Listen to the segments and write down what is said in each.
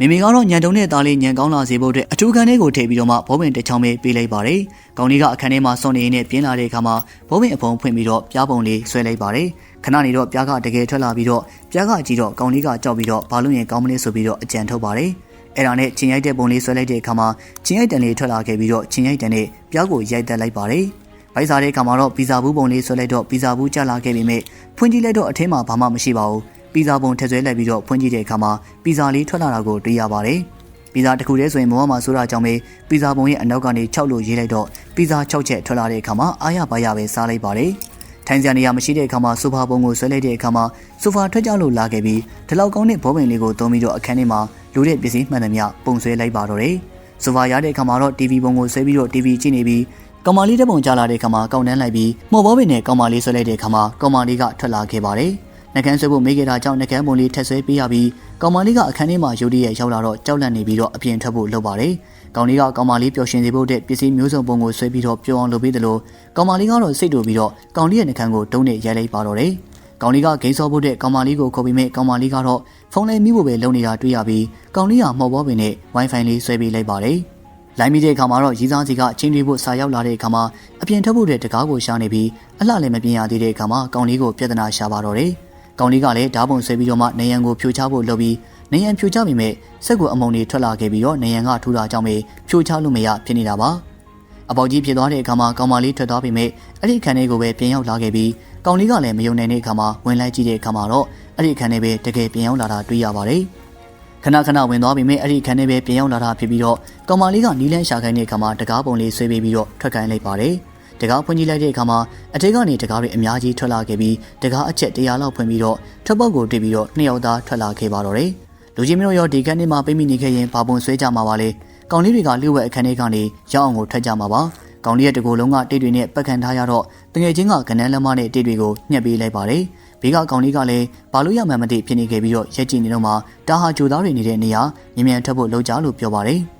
မိမိကတော့ညံတုံနဲ့သားလေးညံကောင်းလာစေဖို့အတွက်အထူးခန်းလေးကိုထည့်ပြီးတော့မှဘောပင်တစ်ချောင်းပဲပေးလိုက်ပါတယ်။ကောင်းလေးကအခန်းထဲမှာစွန့်နေနေပြင်းလာတဲ့အခါမှာဘောပင်အဖုံဖွင့်ပြီးတော့ပြားပုံလေးဆွဲလိုက်ပါတယ်။ခဏနေတော့ပြားကတကယ်ထွက်လာပြီးတော့ပြားကကြည့်တော့ကောင်းလေးကကြောက်ပြီးတော့ဘာလို့ရင်ကောင်းမလဲဆိုပြီးတော့အကြံထုတ်ပါတယ်။အဲ့ဒါနဲ့ချင်းရိုက်တဲ့ပုံလေးဆွဲလိုက်တဲ့အခါမှာချင်းရိုက်တန်လေးထွက်လာခဲ့ပြီးတော့ချင်းရိုက်တန်နဲ့ပြားကိုရိုက်တက်လိုက်ပါတယ်။ဗိုက်စားတဲ့အခါမှာတော့ပီဇာဘူးပုံလေးဆွဲလိုက်တော့ပီဇာဘူးကျလာခဲ့ပြီးမြဲဖွင့်ကြည့်လိုက်တော့အထင်းမှာဘာမှမရှိပါဘူး။ ပီဇာပုံထည့်ဆွဲလိုက်ပြီးတော့ဖွင့်ကြည့်တဲ့အခါမှာပီဇာလေးထွက်လာတာကိုတွေ့ရပါတယ်။ပီဇာတစ်ခုတည်းဆိုရင်မောမှာဆိုတာကြောင့်ပဲပီဇာပုံရဲ့အနောက်ကနေ6လို့ရေးလိုက်တော့ပီဇာ6ချက်ထွက်လာတဲ့အခါမှာအားရပါရပဲစားလိုက်ပါတယ်။ထိုင်စရာနေရာမရှိတဲ့အခါမှာဆိုဖာပုံကိုဆွဲလိုက်တဲ့အခါမှာဆိုဖာထွက်ကြလို့လာခဲ့ပြီးဒီလောက်ကောင်းတဲ့ဘောပင်လေးကိုသုံးပြီးတော့အခန်းထဲမှာလူတဲ့ပစ္စည်းမှန်သမျှပုံဆွဲလိုက်ပါတော့တယ်။ဆိုဖာရတဲ့အခါမှာတော့ TV ပုံကိုဆွဲပြီးတော့ TV ကြည့်နေပြီးကောင်မလေးတစ်ပုံကြားလာတဲ့အခါမှာကောင်းတန်းလိုက်ပြီးမော်ဘောပင်နဲ့ကောင်မလေးဆွဲလိုက်တဲ့အခါမှာကောင်မလေးကထွက်လာခဲ့ပါတယ်။ နှကန်းဆွဲဖို့မိခဲ့တာကြောင့်နှကန်းပုံလေးထက်ဆွဲပေးရပြီးကောင်မလေးကအခန်းထဲမှာယူရီရဲ့ရောက်လာတော့ကြောက်လန့်နေပြီးတော့အပြင်ထွက်ဖို့လုပ်ပါတယ်။ကောင်လေးကကောင်မလေးပျော်ရွှင်စေဖို့တဲ့ပစ္စည်းမျိုးစုံပုံကိုဆွဲပြီးတော့ပျော်အောင်လုပ်ပေးတယ်လို့ကောင်မလေးကတော့စိတ်တူပြီးတော့ကောင်လေးရဲ့နှကန်းကိုတုံးနဲ့ရိုက်လိုက်ပါတော့တယ်။ကောင်လေးကဂိမ်းစောဖို့တဲ့ကောင်မလေးကိုခေါ်ပြီးမဲ့ကောင်မလေးကတော့ဖုန်းလေးမိဖို့ပဲလုပ်နေတာတွေ့ရပြီးကောင်လေးကမော်ဘောပင်နဲ့ Wi-Fi လေးဆွဲပေးလိုက်ပါတယ်။လိုင်းမိတဲ့အခါမှာတော့ရီးစားစီကချင်းတွေဖို့စာရောက်လာတဲ့အခါမှာအပြင်ထွက်ဖို့တဲ့တကားကိုရှာနေပြီးအလှလည်းမပြင်းရသေးတဲ့အခါမှာကောင်လေးကိုပြဿနာရှာပါတော့တယ်။ ကောင်လေးကလည်းဓားပုံဆွဲပြီးတော့မှနေရန်ကိုဖြိုချဖို့လုပ်ပြီးနေရန်ဖြိုချမိမဲ့စက်ကိုအမုံတွေထွက်လာခဲ့ပြီးတော့နေရန်ကထူတာကြောင့်ပဲဖြိုချလို့မရဖြစ်နေတာပါ။အပေါကြီးဖြစ်သွားတဲ့အခါမှာကောင်မလေးထွက်သွားပြီမဲ့အဲ့ဒီခန်းလေးကိုပဲပြန်ရောက်လာခဲ့ပြီးကောင်လေးကလည်းမယုံနိုင်တဲ့အခါမှာဝင်လိုက်ကြည့်တဲ့အခါမှာတော့အဲ့ဒီခန်းလေးပဲတကယ်ပြန်ရောက်လာတာတွေ့ရပါတယ်။ခဏခဏဝင်သွားပြီမဲ့အဲ့ဒီခန်းထဲပဲပြန်ရောက်လာတာဖြစ်ပြီးတော့ကောင်မလေးကနီးလန်းရှာခိုင်းတဲ့အခါမှာတကားပုံလေးဆွဲပေးပြီးတော့ထွက်ခိုင်းလိုက်ပါတယ်။ တကားဖွင့်ကြည့်လိုက်တဲ့အခါမှာအထက်ကနေတကားတွေအများကြီးထွက်လာခဲ့ပြီးတကားအချက်100လောက်ဖွင့်ပြီးတော့ထွက်ပေါက်ကိုတွေ့ပြီးတော့နှစ်ယောက်သားထွက်လာခဲ့ပါတော့တယ်။လူကြီးမျိုးရောဒီကန်းထဲမှာပိတ်မိနေခဲ့ရင်ဘာပုံဆွဲကြမှာပါလဲ။ကောင်လေးတွေကလျှို့ဝှက်အခန်းထဲကနေရောက်အောင်ကိုထွက်ကြမှာပါ။ကောင်လေးရဲ့တကူလုံးကတိတ်တွေနဲ့ပတ်ခံထားရတော့တငယ်ချင်းကကနန်းလက်မနဲ့တိတ်တွေကိုညှက်ပေးလိုက်ပါတယ်။ဘေးကကောင်လေးကလည်းဘာလို့ရမှန်းမသိဖြစ်နေခဲ့ပြီးတော့ရက်ကြည့်နေတော့မှတာဟာဂျိုသားတွေနေတဲ့နေရာမြ мян ထွက်ဖို့လှုပ်ကြလို့ပြောပါတယ်။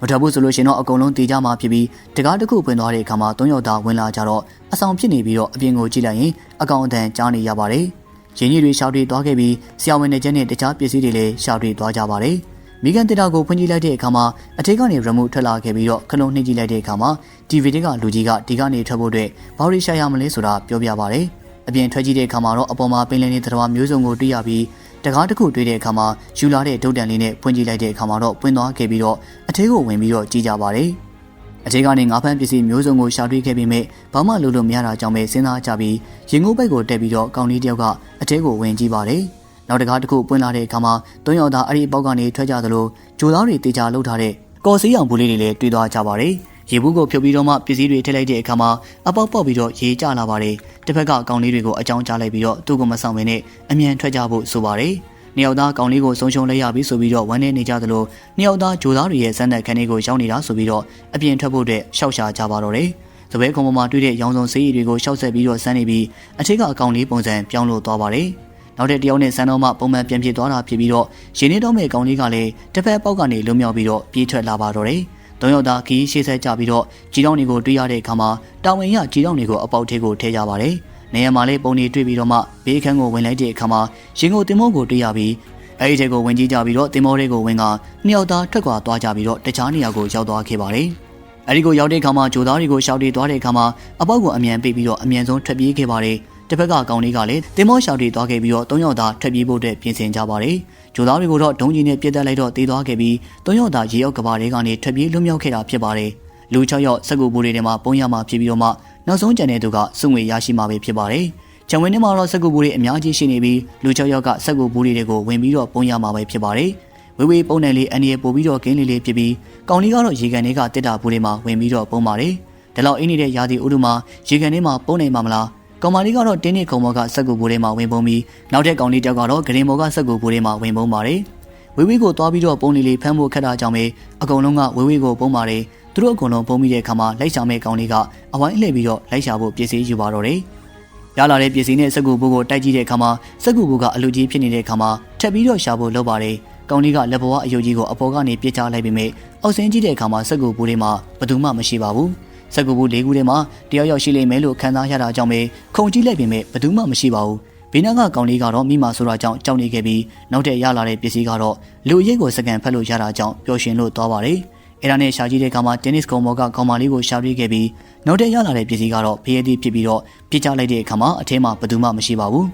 မထွက်ဘူးဆိုလို့ရှင်တော့အကုန်လုံးတေးကြမှာဖြစ်ပြီးတကားတစ်ခုပွင့်သွားတဲ့အခါမှာသုံးယောက်သားဝင်လာကြတော့အဆောင်ဖြစ်နေပြီးတော့အပြင်ကိုကြည့်လိုက်ရင်အကောင်အတန်ကြားနေရပါတယ်။ရင်းကြီးတွေရှောက်တွေသွားခဲ့ပြီးဆရာဝန်တွေကျန်းနဲ့တခြားပစ္စည်းတွေလည်းရှောက်တွေသွားကြပါတယ်။မိကန်တေတာကိုဖွင့်ကြည့်လိုက်တဲ့အခါမှာအထက်ကနေရမို့ထွက်လာခဲ့ပြီးတော့ခလုံးနှိမ့်ကြည့်လိုက်တဲ့အခါမှာ TV တွေကလူကြီးကဒီကနေထွက်ဖို့အတွက်ဘာလို့ရှာရမလဲဆိုတာပြောပြပါတယ်။အပြင်ထွက်ကြည့်တဲ့အခါမှာတော့အပေါ်မှာပင်လယ်နေတရားမျိုးစုံကိုတွေ့ရပြီး တကားတစ်ခုတွေ့တဲ့အခါမှာယူလာတဲ့ဒုတ်တန်လေးနဲ့ဖွင့်ကြည့်လိုက်တဲ့အခါမှာတော့ပွင့်သွားခဲ့ပြီးတော့အထဲကိုဝင်ပြီးတော့ကြည့်ကြပါတယ်။အထဲကနေငါးဖမ်းပစ္စည်းမျိုးစုံကိုရှာတွေ့ခဲ့ပြီးမြဲဘာမှလုပ်လို့မရတာကြောင့်ပဲစဉ်းစားကြပြီးရင်ငုတ်ပိုက်ကိုတက်ပြီးတော့ကောင်လေးတယောက်ကအထဲကိုဝင်ကြည့်ပါတယ်။နောက်တကားတစ်ခုပွင့်လာတဲ့အခါမှာတွန်းရောက်သားအဲ့ဒီပေါက်ကနေထွက်ကြသလိုဂျိုသားတွေတေချာလှုပ်ထားတဲ့ကော်စီအောင်ဘူးလေးတွေလည်းတွေ့သွားကြပါတယ်။ ရေဘူးကိုဖြုတ်ပြီးတော့မှပစ္စည်းတွေထည့်လိုက်တဲ့အခါမှာအပေါက်ပေါက်ပြီးတော့ရေကျလာပါတယ်။တစ်ဖက်ကကောင်လေးတွေကိုအကြောင်းကြားလိုက်ပြီးတော့သူ့ကိုမဆောင်မင်းနဲ့အမြန်ထွက်ကြဖို့ဆိုပါတယ်။နှစ်ယောက်သားကောင်လေးကိုဆုံးရှုံးလိုက်ရပြီဆိုပြီးတော့ဝမ်းနေနေကြသလိုနှစ်ယောက်သားဂျိုသားတွေရဲ့ဇက်နက်ခန်းလေးကိုရောက်နေတာဆိုပြီးတော့အပြင်ထွက်ဖို့အတွက်ရှောက်ရှာကြပါတော့တယ်။သဘဲခုံပေါ်မှာတွေ့တဲ့ရောင်စုံဆေးရည်တွေကိုရှောက်ဆက်ပြီးတော့ဆန်းနေပြီးအထက်ကအကောင်လေးပုံစံပြောင်းလို့သွားပါတယ်။နောက်တဲ့တယောက်နဲ့ဆန်းတော့မှပုံမှန်ပြန်ပြေးသွားတာဖြစ်ပြီးတော့ရင်းနေတော့မဲ့ကောင်လေးကလည်းတစ်ဖက်ပေါက်ကနေလွတ်မြောက်ပြီးတော့ပြေးထွက်လာပါတော့တယ်။ သုံးယောက်သားခီးရှေ့ဆက်ကြပြီးတော့ကြီးတောင်းတွေကိုတွေ့ရတဲ့အခါမှာတာဝန်ရကြီးတောင်းတွေကိုအပေါက်ထဲကိုထည့်ကြပါတယ်။နေရာမှာလေးပုံတွေတွေ့ပြီးတော့မှဘေးခန်းကိုဝင်လိုက်တဲ့အခါမှာရင်ကိုတင်မို့ကိုတွေ့ရပြီးအဲဒီထဲကိုဝင်ကြည့်ကြပြီးတော့တင်မောတွေကိုဝင်ကနှစ်ယောက်သားထွက်ခွာသွားကြပြီးတော့တခြားနေရာကိုရောက်သွားခဲ့ပါတယ်။အဲဒီကိုရောက်တဲ့အခါမှာဂျိုသားတွေကိုရှောက်တေးသွားတဲ့အခါမှာအပေါက်ကိုအမြန်ပိတ်ပြီးတော့အမြန်ဆုံးထွက်ပြေးခဲ့ပါတယ်။ တစ်ဖက်ကကောင်လေးကလည်းတင်မောရှောက်တေးသွားခဲ့ပြီးတော့သုံးယောက်သားထွက်ပြေးဖို့အတွက်ပြင်ဆင်ကြပါတယ်။ဂျိုသားတွေကိုတော့ဒုံကြီးနဲ့ပြစ်တက်လိုက်တော့တေးသွားခဲ့ပြီးသုံးယောက်သားရေရောက်ကဘာတွေကနေထွက်ပြေးလွတ်မြောက်ခဲ့တာဖြစ်ပါတယ်။လူ6ယောက်စက်ကူဘူးတွေထဲမှာပုံရမှာဖြစ်ပြီးတော့မှနောက်ဆုံးကြံတဲ့သူကစုငွေရရှိမှာပဲဖြစ်ပါတယ်။ဂျံဝင်းထဲမှာတော့စက်ကူဘူးတွေအများကြီးရှိနေပြီးလူ6ယောက်ကစက်ကူဘူးတွေကိုဝင်ပြီးတော့ပုံရမှာပဲဖြစ်ပါတယ်။ဝေဝေးပုံနယ်လေးအန်ဒီရပို့ပြီးတော့ဂင်းလေးလေးဖြစ်ပြီးကောင်လေးကတော့ရေကန်တွေကတစ်တာဘူးတွေမှာဝင်ပြီးတော့ပုံပါတယ်။ဒါလောက်အင်းနေတဲ့ရာသီဥတုမှာရေကန်ထဲမှာပုံနေမှာမလား။ ကောင်မလေးကတော့တင်းနေခုံဘောကစက်ကူဘူးတွေမှာဝင်ပုံပြီးနောက်ထပ်ကောင်လေးတယောက်ကတော့ဂရင်ဘောကစက်ကူဘူးတွေမှာဝင်ပုံပါတယ်။ဝေဝေးကိုသွားပြီးတော့ပုံလေးလေးဖမ်းဖို့ခက်တာကြောင့်ပဲအကုန်လုံးကဝေဝေးကိုပုံပါတယ်။သူတို့အကုန်လုံးပုံပြီးတဲ့အခါမှာလိုက်ရှာမဲ့ကောင်လေးကအဝိုင်းလှည့်ပြီးတော့လိုက်ရှာဖို့ပြင်ဆင်ယူပါတော့တယ်။ရလာတဲ့ပစ္စည်းနဲ့စက်ကူဘူးကိုတိုက်ကြည့်တဲ့အခါမှာစက်ကူဘူးကအလူကြီးဖြစ်နေတဲ့အခါမှာထပ်ပြီးတော့ရှာဖို့လုပ်ပါတယ်။ကောင်လေးကလက်ဘဝအယုတ်ကြီးကိုအပေါ်ကနေပြစ်ချလိုက်ပြီးမြဲအောက်ဆင်းကြည့်တဲ့အခါမှာစက်ကူဘူးလေးမှာဘယ်သူမှမရှိပါဘူး။ စက်ကူဘူးလေးခုထဲမှာတယောက်ယောက်ရှိလိမ့်မယ်လို့ခံစားရတာကြောင့်ပဲခုံကြည့်လိုက်ပြီးမြဲဘယ်သူမှမရှိပါဘူး။ဘေးနားကကောင်လေးကတော့မိမာဆိုတာကြောင့်ကြောက်နေခဲ့ပြီးနောက်တဲ့ရလာတဲ့ပစ္စည်းကတော့လူအရေးကိုစကန်ဖက်လို့ရတာကြောင့်ပျော်ရွှင်လို့သွားပါတယ်အဲ့ဒါနဲ့ရှာကြည့်တဲ့အခါမှာတင်းနစ်ကုံဘောကကောင်မလေးကိုရှာတွေ့ခဲ့ပြီးနောက်တဲ့ရလာတဲ့ပစ္စည်းကတော့ဖျဲသီးဖြစ်ပြီးတော့ပြစ်ချလိုက်တဲ့အခါမှာအထဲမှာဘယ်သူမှမရှိပါဘူး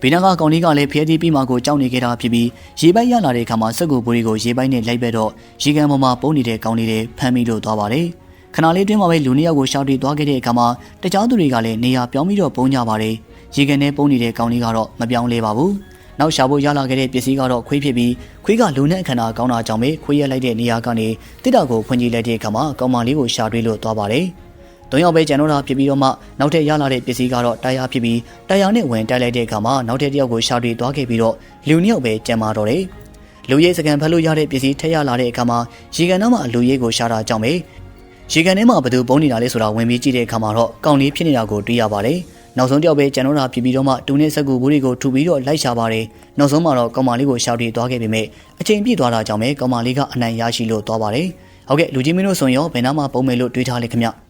ဘေးနားကကောင်လေးကလည်းဖျဲသီးပြီးမှကိုကြောက်နေခဲ့တာဖြစ်ပြီးရေပိုက်ရလာတဲ့အခါမှာစက်ကူဘူရီကိုရေပိုက်နဲ့လိုက်ပဲတော့ရေကန်ပေါ်မှာပုံနေတဲ့ကောင်လေးတွေဖမ်းမိလို့သွားပါတယ် ခဏလေးတွင်းမှာပဲလူနှစ်ယောက်ကိုရှောက်တီသွားခဲ့တဲ့အခါမှာတခြားသူတွေကလည်းနေရာပြောင်းပြီးတော့ပုံကြပါတယ်ရေကန်ထဲပုံနေတဲ့ကောင်လေးကတော့မပြောင်းလဲပါဘူးနောက်ရှာဖို့ရလာခဲ့တဲ့ပစ္စည်းကတော့ခွေးဖြစ်ပြီးခွေးကလူနဲ့အခန္ဓာကောင်းတာကြောင့်ပဲခွေးရက်လိုက်တဲ့နေရာကနေတစ်တာကိုဖွင့်ကြည့်လိုက်တဲ့အခါမှာကောင်မလေးကိုရှာတွေ့လို့သွားပါတယ်။သုံးယောက်ပဲကျန်တော့တာဖြစ်ပြီးတော့မှနောက်ထပ်ရလာတဲ့ပစ္စည်းကတော့တာယာဖြစ်ပြီးတာယာနဲ့ဝင်တိုက်လိုက်တဲ့အခါမှာနောက်ထပ်တစ်ယောက်ကိုရှာတွေ့သွားခဲ့ပြီးတော့လူနှစ်ယောက်ပဲကျန်မာတော့တယ်။လူရဲစကန်ဖက်လို့ရတဲ့ပစ္စည်းထက်ရလာတဲ့အခါမှာရေကန်တော့မှလူရဲကိုရှာတာကြောင့်ပဲ ရေကန်ထဲမှာဘယ်သူပုံနေတာလဲဆိုတာဝင်ပြီးကြည့်တဲ့အခါမှာတော့ကောင်းလေးဖြစ်နေတာကိုတွေ့ရပါတယ်။နောက်ဆုံးတယောက်ပဲကျန်တော့တာဖြစ်ပြီးတော့မှတူနဲ့စက်ကူဘူးတွေကိုထူပြီးတော့လိုက်ရှာပါတယ်။နောက်ဆုံးမှာတော့ကောင်မလေးကိုရှောက်တီသွားခဲ့ပေမဲ့အချိန်ပြည့်သွားတာကြောင့်ပဲကောင်မလေးကအနိုင်ရရှိလို့သွားပါတယ်။ဟုတ်ကဲ့လူကြီးမင်းတို့ဆိုရင်ရောဘယ်နာမှပုံမယ်လို့တွေးထားလဲခင်ဗျ။